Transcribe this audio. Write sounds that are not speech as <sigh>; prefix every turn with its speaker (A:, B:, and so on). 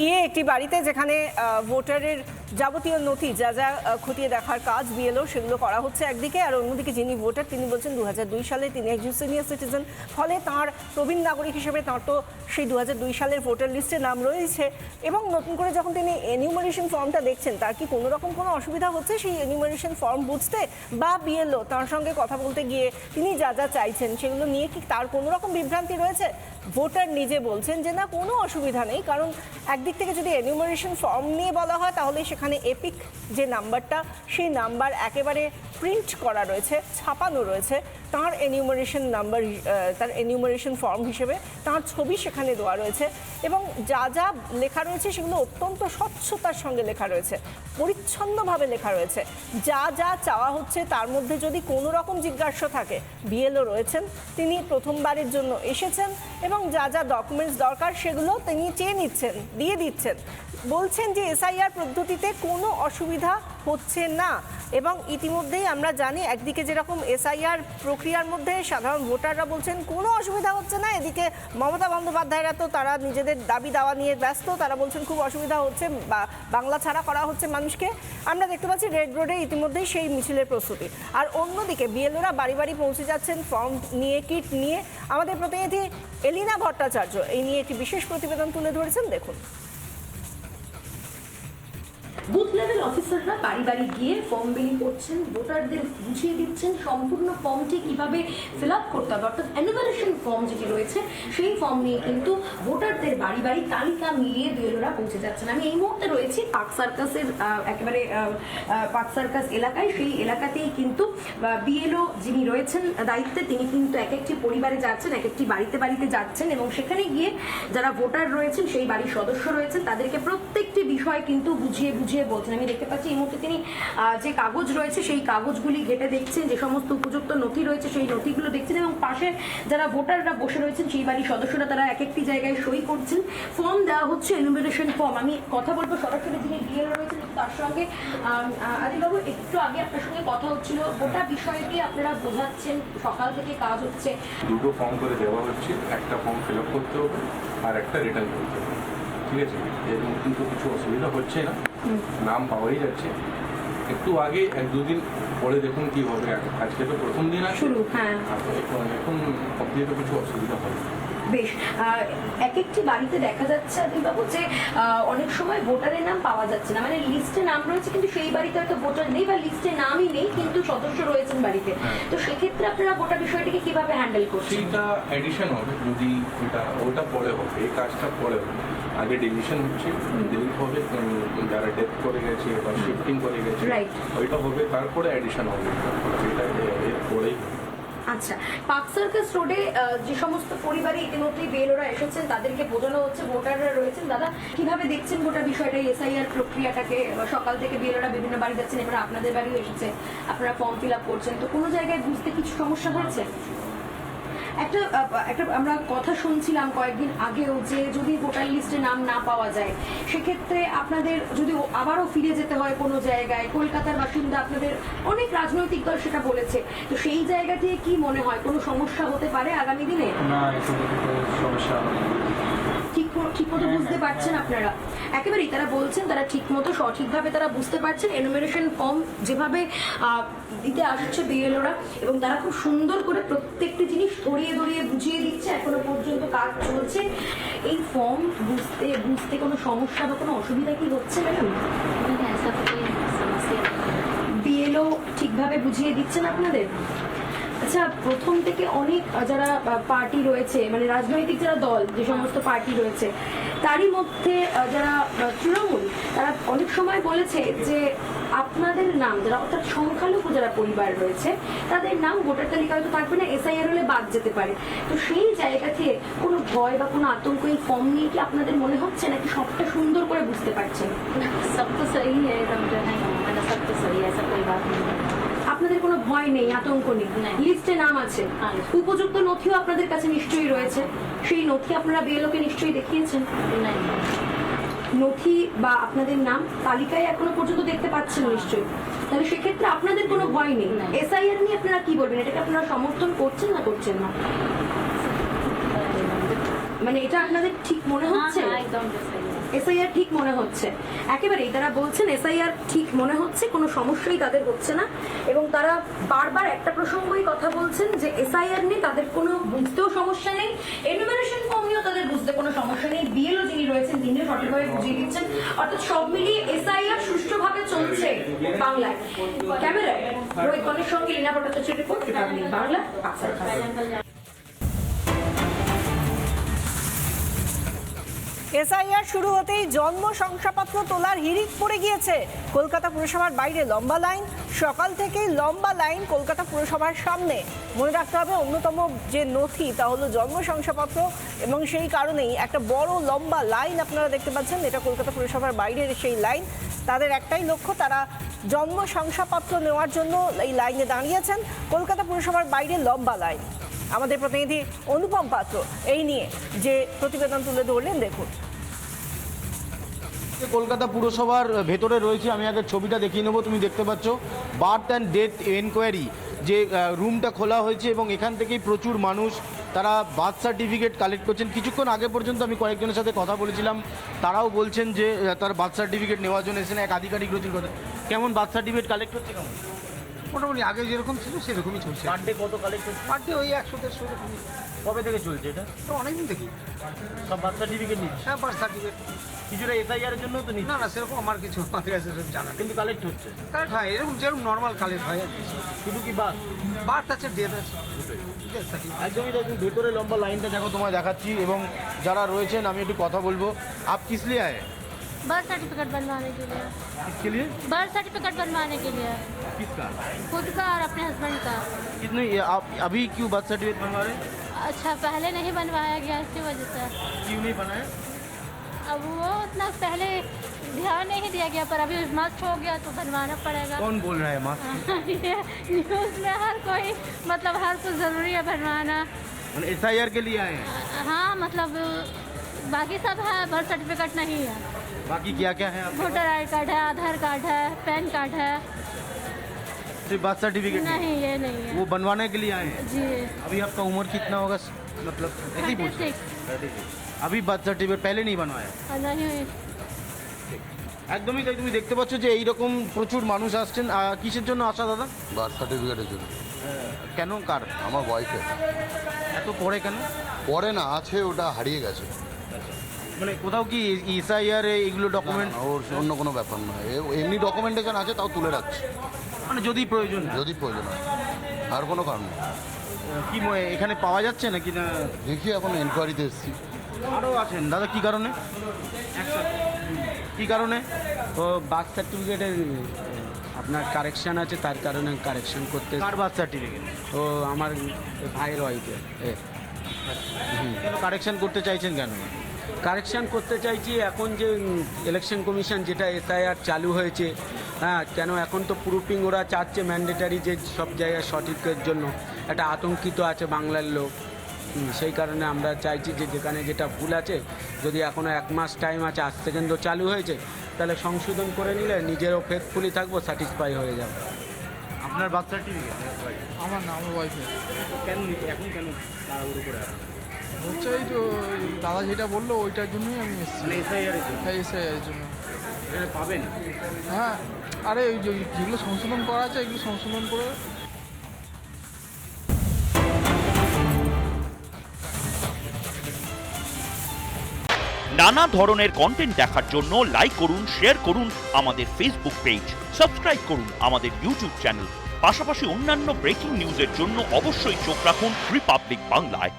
A: গিয়ে একটি বাড়িতে যেখানে ভোটারের যাবতীয় নথি যা যা খতিয়ে দেখার কাজ বিএলও সেগুলো করা হচ্ছে একদিকে, আর অন্যদিকে যিনি ভোটার তিনি বলছেন দু হাজার দুই সালে তিনি একজন সিনিয়র সিটিজেন ফলে তার প্রবীণ নাগরিক হিসেবে তাঁর তো সেই দু হাজার দুই সালের ভোটার লিস্টে নাম রয়েছে। এবং নতুন করে যখন তিনি এনিউমারেশন ফর্মটা দেখছেন, তার কি কোনো রকম কোনো অসুবিধা হচ্ছে সেই এনিউমারেশন ফর্ম বুঝতে? বা বিএলও তার সঙ্গে কথা বলতে গিয়ে তিনি যা যা চাইছেন সেগুলো নিয়ে কি তার কোনো রকম বিভ্রান্তি রয়েছে? ভোটার নিজে বলছেন যে না, কোনো অসুবিধা নেই, কারণ একদিক থেকে যদি এনিউমারেশন ফর্ম নিয়ে বলা হয় তাহলে সেখানে এপিক যে নাম্বারটা সেই নাম্বার একেবারে প্রিন্ট করা রয়েছে ছাপানো রয়েছে। তার এনিউমারেশন নাম্বার তার এনিউমারেশন ফর্ম হিসেবে তার ছবি সেখানে দেওয়া রয়েছে এবং যা যা লেখা রয়েছে সেগুলো অত্যন্ত স্বচ্ছতার সঙ্গে লেখা রয়েছে, পরিচ্ছন্নভাবে লেখা রয়েছে। যা যা চাওয়া হচ্ছে তার মধ্যে যদি কোনো রকম জিজ্ঞাসা থাকে বিএলও রয়েছেন, তিনি প্রথমবারের জন্য এসেছেন এবং যা যা ডকুমেন্টস দরকার সেগুলো তিনি চেয়ে নিচ্ছেন, দিয়ে দিচ্ছেন। বলছেন যে এসআইআর পদ্ধতিতে কোনো অসুবিধা হচ্ছে না। এবং ইতিমধ্যেই আমরা জানি একদিকে যেরকম এসআইআর প্রক্রিয়ার মধ্যে সাধারণ ভোটাররা বলছেন, কোনো অসুবিধা হচ্ছে না। এদিকে মমতা বন্দ্যোপাধ্যায়রা তো তারা নিজেদের দাবি দাওয়া নিয়ে ব্যস্ত। তারা বলছেন, খুব অসুবিধা হচ্ছে, বা বাংলা ছাড়া করা হচ্ছে মানুষকে। আমরা দেখতে পাচ্ছি রেড রোডে ইতিমধ্যেই সেই মিছিলের প্রস্তুতি। আর অন্যদিকে বিএলওরা বাড়ি বাড়ি পৌঁছে যাচ্ছেন, ফর্ম নিয়ে, কিট নিয়ে। আমাদের প্রতিনিধি এলিনা ভট্টাচার্য এই নিয়ে একটি বিশেষ প্রতিবেদন তুলে ধরেছেন, দেখুন।
B: বুথ লেভেল অফিসাররা বাড়ি বাড়ি গিয়ে ফর্ম বিলি করছেন ভোটারদের বুঝিয়ে দিচ্ছেন, সম্পূর্ণ ফর্মটি কীভাবে ফিল আপ করতে হবে, অর্থাৎ অ্যানুমারেশন ফর্ম যেটি রয়েছে, সেই ফর্ম নিয়ে কিন্তু ভোটারদের বাড়ি বাড়ি তালিকা মিলিয়ে বিএলওরা পৌঁছে যাচ্ছেন। আমি এই মুহূর্তে রয়েছি পার্ক সার্কাসের একেবারে পার্ক সার্কাস এলাকায়। সেই এলাকাতেই কিন্তু বিএলও যিনি রয়েছেন, দায়িত্বে তিনি কিন্তু এক একটি পরিবারে যাচ্ছেন এক একটি বাড়িতে বাড়িতে যাচ্ছেন এবং সেখানে গিয়ে যারা ভোটার রয়েছেন, সেই বাড়ির সদস্য রয়েছেন, তাদেরকে প্রত্যেকটি বিষয় কিন্তু বুঝিয়ে বুঝিয়ে বলছেন। আমি দেখতে পাচ্ছি এই মুহূর্তে তিনি যে কাগজ রয়েছে সেই কাগজগুলি ঘেটে দেখছেন, যে সমস্ত উপযুক্ত নথি রয়েছে সেই নথিগুলো দেখছেন এবং পাশে যারা ভোটাররা বসে রয়েছেন সেই বাড়ির সদস্যরা তারা এক একটি জায়গায় সই করছেন। ফর্ম দেওয়া হচ্ছে এনুমিনেশন ফর্ম আমি কথা বলব সরাসরি যিনি ডিএল রয়েছেন তার সঙ্গে। আদিবাবু, একটু আগে আপনার সঙ্গে কথা হচ্ছিল। গোটা বিষয়টি আপনারা বোঝাচ্ছেন, সকাল থেকে কাজ হচ্ছে।
C: দুটো ফর্ম করে দেওয়া হচ্ছে, একটা ফর্ম ফিল আপ করতে হবে আর একটা রিটার্ন করতে হবে। ঠিক আছে এরকম কিন্তু কিছু অসুবিধা হচ্ছে না নাম পাওয়াই যাচ্ছে। একটু আগে এক দুদিন পরে দেখুন কি হবে আজকে তো প্রথম দিন আছে
B: শুরু, হ্যাঁ।
C: এখন অব্দি তো কিছু অসুবিধা হবে
B: বেশ এক একটি বাড়িতে দেখা যাচ্ছে আদিবাবু যে অনেক সময় ভোটারের নাম পাওয়া যাচ্ছে না মানে লিস্টে নাম রয়েছে কিন্তু সেই বাড়িতে হয়তো ভোটার নেই বা লিস্টে নামই নেই কিন্তু সদস্য রয়েছেন বাড়িতে।
C: হ্যাঁ।
B: তো সেক্ষেত্রে আপনারা গোটা বিষয়টিকে কীভাবে হ্যান্ডেল করছেন?
C: সেইটা এডিশন হবে যদি ওটা ওটা পরে হবে এই কাজটা পরে হবে। আগে ডিভিশন হচ্ছে ডিলিট হবে যারা ডেথ করে গেছে বা শিফটিং করে গেছে ওইটা হবে তারপরে এডিশন হবে। এটা এর পরেই
B: আচ্ছা পার্ক সার্কাস রোডে যে সমস্ত পরিবারে ইতিমধ্যেই বেলোরা এসেছেন তাদেরকে বোঝানো হচ্ছে ভোটাররা রয়েছেন। দাদা কীভাবে দেখছেন গোটা বিষয়টা এসআইআর প্রক্রিয়াটাকে? সকাল থেকে বেলোরা বিভিন্ন বাড়ি যাচ্ছেন এবার আপনাদের বাড়িও এসেছে। আপনারা ফর্ম ফিল আপ করছেন। তো কোনো জায়গায় বুঝতে কিছু সমস্যা হয়েছে? একটা একটা আমরা কথা শুনছিলাম কয়েকদিন আগেও যে যদি ভোটার লিস্টে নাম না পাওয়া যায়, সেক্ষেত্রে আপনাদের যদি আবারও ফিরে যেতে হয় কোনো জায়গায়, কলকাতার বাসিন্দা আপনাদের অনেক রাজনৈতিক দল সেটা বলেছে, তো সেই জায়গা থেকে কি মনে হয় কোনো সমস্যা হতে পারে আগামী দিনে
D: না সমস্যা।
B: ঠিক ঠিক মতো বুঝতে পারছেন আপনারা। একেবারেই তারা বলছেন তারা ঠিকমতো সঠিকভাবে তারা বুঝতে পারছেন। এনুমেরেশন ফর্ম যেভাবে দিতে আসছে বিএলওরা এবং তারা খুব সুন্দর করে প্রত্যেকটি জিনিস ধরিয়ে ধরিয়ে বুঝিয়ে দিচ্ছে। এখনও পর্যন্ত কাজ চলছে। এই ফর্ম বুঝতে বুঝতে কোনো সমস্যা বা কোনো অসুবিধা কি হচ্ছে ম্যাডাম? বিএলও ঠিকভাবে বুঝিয়ে দিচ্ছেন আপনাদের? আচ্ছা প্রথম থেকে অনেক যারা পার্টি রয়েছে মানে রাজনৈতিক যারা দল, যে সমস্ত পার্টি রয়েছে, তারই মধ্যে যারা তৃণমূল, তারা অনেক সময় বলেছে যে আপনাদের নাম, যারা অর্থাৎ সংখ্যালঘু যারা পরিবার রয়েছে, তাদের নাম ভোটার তালিকা হয়তো থাকবে না এসআইআর হলে বাদ যেতে পারে। তো সেই জায়গা থেকে কোনো ভয় বা কোনো আতঙ্ক এই কম নিয়ে কি আপনাদের মনে হচ্ছে, নাকি সবটা সুন্দর করে বুঝতে পারছেন?
E: সব তো সহি হ্যাঁ মানে সব তো সহি হ্যাঁ সব বাত
B: নেই। কোনো ভয় নেই আতঙ্ক নেই। লিস্টে নাম আছে। উপযুক্ত নথিও আপনাদের কাছে নিশ্চয়ই রয়েছে। সেই নথি আপনারা বিএলওকে নিশ্চয়ই দেখিয়েছেন। নথি বা আপনাদের নাম তালিকায় এখনও পর্যন্ত দেখতে পাচ্ছেন নিশ্চয়ই। তাহলে সেক্ষেত্রে আপনাদের কোনো ভয় নেই। এসআইআর নিয়ে আপনারা কি বলবেন? এটাকে আপনারা সমর্থন করছেন না করছেন না? মানে এটা আপনাদের ঠিক মনে হচ্ছে?
E: একদম
B: এসআইআর ঠিক মনে হচ্ছে। একেবারেই তারা বলছেন এসআইআর ঠিক মনে হচ্ছে, কোনো সমস্যাই তাদের হচ্ছে না। এবং তারা বারবার একটা প্রসঙ্গই কথা বলছেন যে এসআইআর নিয়ে তাদের কোনো বুঝতেও সমস্যা নেই। এনুমারেশন ফর্ম নিয়েও তাদের বুঝতে কোনো সমস্যা নেই। বিএলও যিনি রয়েছেন তিনি সঠিকভাবে বুঝিয়ে দিচ্ছেন। অর্থাৎ সব মিলিয়ে এসআইআর সুষ্ঠুভাবে চলছে বাংলায়। ক্যামেরায় রোহিত কনের সঙ্গে লীনা ভট্টাচার্য রিপোর্ট বাংলা
A: এসআইআর শুরু হতেই জন্ম শংসাপত্র তোলার হিড়িক পড়ে গিয়েছে। কলকাতা পুরসভার বাইরে লম্বা লাইন, সকাল থেকেই লম্বা লাইন কলকাতা পুরসভার সামনে। মনে রাখতে হবে, অন্যতম যে নথি, তা হলো জন্ম শংসাপত্র, এবং সেই কারণেই একটা বড় লম্বা লাইন আপনারা দেখতে পাচ্ছেন, এটা কলকাতা পুরসভার বাইরের সেই লাইন। তাদের একটাই লক্ষ্য, তারা জন্ম শংসাপত্র নেওয়ার জন্য এই লাইনে দাঁড়িয়েছেন। কলকাতা পুরসভার বাইরে লম্বা লাইন। আমাদের প্রতিনিধি অনুপম পাত্র, এই নিয়ে যে প্রতিবেদন তুলে ধরলেন, দেখুন।
F: কলকাতা পুরসভার ভেতরে রয়েছে, আমি আগে ছবিটা দেখিয়ে নেব, তুমি দেখতে পাচ্ছ। বার্থ অ্যান্ড ডেথ এনকোয়ারি, যে রুমটা খোলা হয়েছে এবং এখান থেকেই প্রচুর মানুষ, তারা বার্থ সার্টিফিকেট কালেক্ট করছেন। কিছুক্ষণ আগে পর্যন্ত আমি কয়েকজনের সাথে কথা বলেছিলাম, তারাও বলছেন যে তার বার্থ সার্টিফিকেট নেওয়ার জন্য এসেছেন, এক আধিকারিক রয়েছেন কথা। কেমন বার্থ সার্টিফিকেট কালেক্ট হচ্ছে কেমন?
D: মোটামুটি আগে যেরকম ছিল সেরকমই চলছে।
F: পার ডে কত কালেক্ট হচ্ছে
D: পার ডে ওই একশো দেড়শো এরকমই।
F: কবে থেকে চলছে এটা?
D: তো অনেকদিন দেখি
F: সব বার্থ সার্টিফিকেট নিচ্ছে
D: হ্যাঁ বার্থ সার্টিফিকেট
F: কিছুটা এসআইআর জন্য তো
D: না না সেরকম আমার কিছু আমাদের কাছে সেরকম জানা
F: কিন্তু কালেক্ট হচ্ছে?
D: কারেক্ট হয় এরকম যেরকম নর্মাল কালেক্ট হয় আর কি।
F: শুধু কি বাস
D: বার্থ আছে ডেথ আছে।
F: একদমই দেখুন ভেতরে লম্বা লাইনটা দেখো তোমায় দেখাচ্ছি এবং যারা রয়েছেন আমি একটু কথা বলব। আপ কিসলি আয়ে?
E: बर्थ सर्टिफिकेट बनवाने के लिए।
F: किसके लिए?
E: बर्थ सर्टिफिकेट बनवाने के लिए।
F: किसका?
E: खुद का और अपने हस्बैंड का।
F: कितने आप अभी क्यों बर्थ सर्टिफिकेट बनवा रहे
E: अच्छा पहले नहीं बनवाया गया इसकी वजह से।
F: क्यों नहीं बनाया?
E: अब वो उतना पहले ध्यान नहीं दिया गया पर अभी मस्त हो गया तो बनवाना पड़ेगा।
F: कौन बोल रहा है माँ <laughs>
E: ये न्यूज़ में हर कोई मतलब हर कुछ ज़रूरी है बनवाना।
F: एस आई आर के लिए आए हैं?
E: हाँ मतलब बाकी सब है बर्थ सर्टिफिकेट नहीं है।
F: बाकी क्या क्या है आपके
E: वोटर आई कार्ड है आधार कार्ड है पैन कार्ड है
F: पास? सिर्फ बर्थ सर्टिफिकेट
E: नहीं ये नहीं है
F: वो बनवाने के लिए आए हैं
E: जी
F: अभी आपका उम्र कितना होगा मतलब ऐसे ही पूछ रहे
E: 36
F: हैं। अभी बार्थ सर्टिफिकेट पहले नहीं बनवाया
E: और नहीं
F: একদমই তাই তুমি দেখতে পাচ্ছ যে এইরকম প্রচুর মানুষ আসছেন আহ, কিসের জন্য আসা দাদা
G: বার্থ সার্টিফিকেটের জন্য
F: কেন কার
G: আমার ওয়াইফের
F: এত পরে কেন
G: পরে না আছে ওটা হারিয়ে গেছে
F: মানে কোথাও কি ইসআইআর এগুলো ডকুমেন্ট
G: ওর অন্য কোনো ব্যাপার নয় এ- এমনি ডকুমেন্টেশন আছে তাও তুলে রাখছে।
F: মানে যদি প্রয়োজন
G: যদি প্রয়োজন হয়। আর কোনো কারণ নেই।
F: কি এখানে পাওয়া যাচ্ছে নাকি না?
G: দেখি এখন এনকোয়ারিতে এসেছি।
F: আরও আছেন। দাদা কি কারণে? কি কারণে?
H: ও বার্থ সার্টিফিকেটের আপনার কারেকশন আছে তার কারণে কারেকশন করতে
F: কার বার্থ সার্টিফিকেট
H: ও আমার ভাইয়ের ওয়াইফে
F: কেন কারেকশন করতে চাইছেন কেন?
H: কারেকশন করতে চাইছি। এখন যে ইলেকশন কমিশন যেটা এসআইআর চালু হয়েছে হ্যাঁ কেন এখন তো প্রুফিং ওরা চাচ্ছে ম্যান্ডেটারি যে সব জায়গায় সঠিকের জন্য। একটা আতঙ্কিত আছে বাংলার লোক। সেই কারণে আমরা চাইছি যে যেখানে যেটা ভুল আছে যদি এখনও এক মাস টাইম আছে আজ থেকে তো চালু হয়েছে তাহলে সংশোধন করে নিলে নিজেরও ফেথফুলি থাকব স্যাটিসফাই হয়ে যাবে।
F: আপনার সার্টিফিকেট
I: আমার নাম ওয়াইফে
F: কেন এখন কেন তাড়াহুড়ো করে?
I: হচ্ছে এই তো ওই দাদা যেটা বলল ওইটার জন্যই আমি এসেছি।
F: মানে
I: হ্যাঁ এসে জন্য।
F: পাবেন?
I: হ্যাঁ আরে ওই যে যেগুলো সংশোধন করা আছে এগুলো সংশোধন করে
J: নানা ধরনের কন্টেন্ট দেখার জন্য লাইক করুন শেয়ার করুন আমাদের ফেসবুক পেজ সাবস্ক্রাইব করুন আমাদের ইউটিউব চ্যানেল পাশাপাশি অন্যান্য ব্রেকিং নিউজের জন্য অবশ্যই চোখ রাখুন রিপাবলিক বাংলায়